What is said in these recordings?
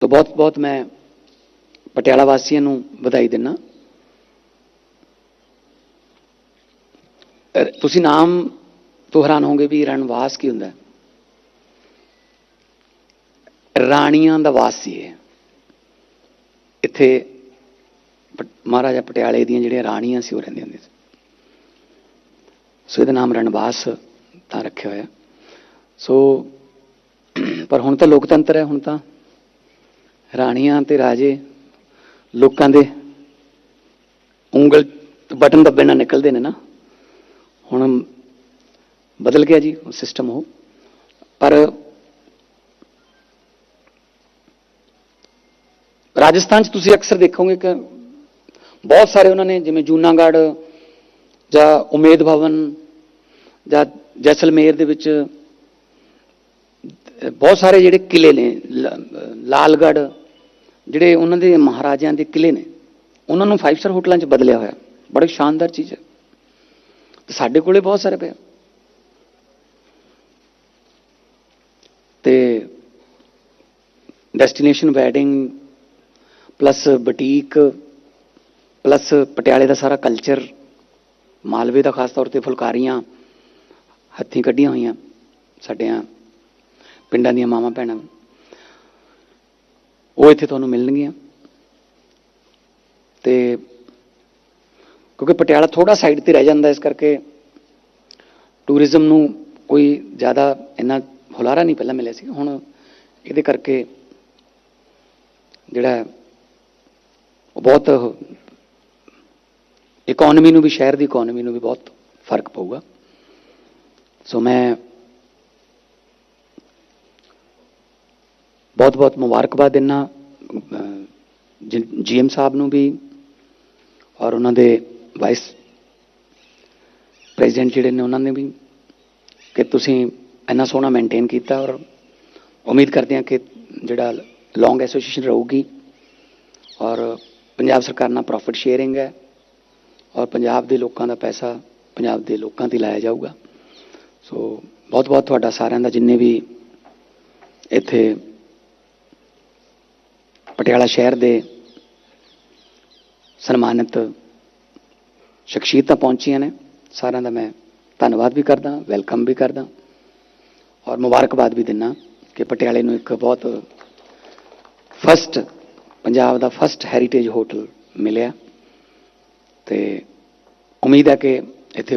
ਤੋ ਬਹੁਤ ਬਹੁਤ ਮੈਂ ਪਟਿਆਲਾ ਵਾਸੀਆਂ ਨੂੰ ਵਧਾਈ ਦਿੰਨਾ। ਤੁਸੀਂ ਨਾਮ ਤੋਂ ਹੈਰਾਨ ਹੋਗੇ ਵੀ ਰਣਵਾਸ ਕੀ ਹੁੰਦਾ ਰਾਣੀਆਂ ਦਾ ਵਾਸ ਸੀ ਇਹ ਇੱਥੇ ਪ- ਮਹਾਰਾਜਾ ਪਟਿਆਲੇ ਦੀਆਂ ਜਿਹੜੀਆਂ ਰਾਣੀਆਂ ਸੀ ਉਹ ਰਹਿੰਦੀਆਂ ਹੁੰਦੀਆਂ ਸੀ। ਸੋ ਇਹਦਾ ਨਾਮ ਰਣਵਾਸ ਤਾਂ ਰੱਖਿਆ ਹੋਇਆ। ਸੋ, ਪਰ ਹੁਣ ਤਾਂ ਲੋਕਤੰਤਰ ਹੈ, ਹੁਣ ਤਾਂ ਰਾਣੀਆਂ ਤੇ ਰਾਜੇ, ਲੋਕਾਂ ਦੇ ਉਂਗਲ ਬਟਨ ਦੱਬੇ ਨਾਲ ਨਿਕਲਦੇ ਨੇ ਨਾ। ਹੁਣ ਬਦਲ ਗਿਆ ਜੀ ਸਿਸਟਮ ਉਹ। ਪਰ ਰਾਜਸਥਾਨ 'ਚ ਤੁਸੀਂ ਅਕਸਰ ਦੇਖੋਗੇ ਕਿ ਬਹੁਤ ਸਾਰੇ ਉਹਨਾਂ ਨੇ ਜਿਵੇਂ ਜੂਨਾਗੜ੍ਹ ਜਾਂ ਉਮੇਦ ਭਵਨ ਜਾਂ ਜੈਸਲਮੇਰ ਦੇ ਵਿੱਚ ਬਹੁਤ ਸਾਰੇ ਜਿਹੜੇ ਕਿਲੇ ਨੇ, ਲ- ਲਾਲਗੜ੍ਹ ਜਿਹੜੇ ਉਹਨਾਂ ਦੇ ਮਹਾਰਾਜਿਆਂ ਦੇ ਕਿਲੇ ਨੇ, ਉਹਨਾਂ ਨੂੰ 5 ਸਟਾਰ ਹੋਟਲਾਂ 'ਚ ਬਦਲਿਆ ਹੋਇਆ। ਬੜੀ ਸ਼ਾਨਦਾਰ ਚੀਜ਼ ਹੈ। ਤੇ ਸਾਡੇ ਕੋਲੇ ਬਹੁਤ ਸਾਰੇ ਪਏ ਆ। ਤੇ destination wedding plus boutique plus ਪਟਿਆਲੇ ਦਾ ਸਾਰਾ ਕਲਚਰ ਮਾਲਵੇ ਦਾ ਖਾਸ ਤੌਰ ਤੇ ਫੁਲਕਾਰੀਆਂ, ਹੱਥੀਂ ਕੱਢੀਆਂ ਹੋਈਆਂ ਸਾਡਿਆਂ ਪਿੰਡਾਂ ਦੀਆਂ ਮਾਵਾਂ ਭੈਣਾਂ ਉਹ ਇੱਥੇ ਤੁਹਾਨੂੰ ਮਿਲਣਗੀਆਂ। ਤੇ ਕਿਉਂਕਿ ਪਟਿਆਲਾ ਥੋੜਾ ਸਾਈਡ ਤੇ ਰਹਿ ਜਾਂਦਾ, ਇਸ ਕਰਕੇ ਟੂਰਿਜ਼ਮ ਨੂੰ ਕੋਈ ਜ਼ਿਆਦਾ ਇੰਨਾ ਹੁਲਾਰਾ ਨਹੀਂ ਪਹਿਲਾਂ ਮਿਲਿਆ ਸੀ। ਹੁਣ ਇਹਦੇ ਕਰਕੇ ਜਿਹੜਾ ਉਹ ਬਹੁਤ ਇਕਨੋਮੀ ਨੂੰ ਵੀ, ਸ਼ਹਿਰ ਦੀ ਇਕਨੋਮੀ ਨੂੰ ਵੀ ਬਹੁਤ ਫ਼ਰਕ ਪਊਗਾ। ਸੋ ਮੈਂ ਬਹੁਤ ਬਹੁਤ ਮੁਬਾਰਕਬਾਦ ਦਿੰਨਾ ਜੀਐਮ ਸਾਹਿਬ ਨੂੰ ਵੀ ਔਰ ਉਹਨਾਂ ਦੇ ਵਾਈਸ ਪ੍ਰੈਜ਼ੀਡੈਂਟ ਜਿਹੜੇ ਨੇ ਉਹਨਾਂ ਨੇ ਵੀ ਕਿ ਤੁਸੀਂ ਇੰਨਾ ਸੋਹਣਾ ਮੇਨਟੇਨ ਕੀਤਾ ਔਰ ਉਮੀਦ ਕਰਦੇ ਹਾਂ ਕਿ ਜਿਹੜਾ ਲੌਂਗ ਐਸੋਸੀਏਸ਼ਨ ਰਹੂਗੀ ਔਰ ਪੰਜਾਬ ਸਰਕਾਰ ਨਾਲ ਪ੍ਰੋਫਿਟ ਸ਼ੇਅਰਿੰਗ ਹੈ ਔਰ ਪੰਜਾਬ ਦੇ ਲੋਕਾਂ ਦਾ ਪੈਸਾ ਪੰਜਾਬ ਦੇ ਲੋਕਾਂ ਤੇ ਲਾਇਆ ਜਾਊਗਾ। ਸੋ ਬਹੁਤ ਬਹੁਤ ਤੁਹਾਡਾ ਸਾਰਿਆਂ ਦਾ ਜਿੰਨੇ ਵੀ ਇੱਥੇ ਪਟਿਆਲਾ ਸ਼ਹਿਰ ਦੇ ਸਨਮਾਨਿਤ ਸ਼ਖਸੀਅਤਾਂ ਪਹੁੰਚੀਆਂ ਨੇ। ਸਾਰਿਆਂ ਦਾ ਮੈਂ ਧੰਨਵਾਦ ਵੀ ਕਰਦਾ, ਵੈਲਕਮ ਵੀ ਕਰਦਾ। ਔਰ ਮੁਬਾਰਕਬਾਦ ਵੀ ਦਿੰਨਾ ਕਿ ਪਟਿਆਲੇ ਨੂੰ ਇੱਕ ਬਹੁਤ ਫਸਟ ਪੰਜਾਬ ਦਾ ਫਸਟ ਹੈਰੀਟੇਜ ਹੋਟਲ ਮਿਲਿਆ। ਤੇ ਉਮੀਦ ਹੈ ਕਿ ਇੱਥੇ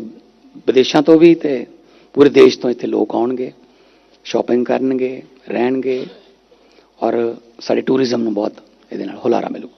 ਵਿਦੇਸ਼ਾਂ ਤੋਂ ਵੀ ਤੇ ਪੂਰੇ ਦੇਸ਼ ਤੋਂ ਇੱਥੇ ਲੋਕ ਆਉਣਗੇ ਸ਼ਾਪਿੰਗ ਕਰਨਗੇ, ਰਹਿਣਗੇ। ਔਰ ਸਾਡੇ ਟੂਰਿਜ਼ਮ ਨੂੰ ਬਹੁਤ ਇਹਦੇ ਨਾਲ ਹੁਲਾਰਾ ਮਿਲੂ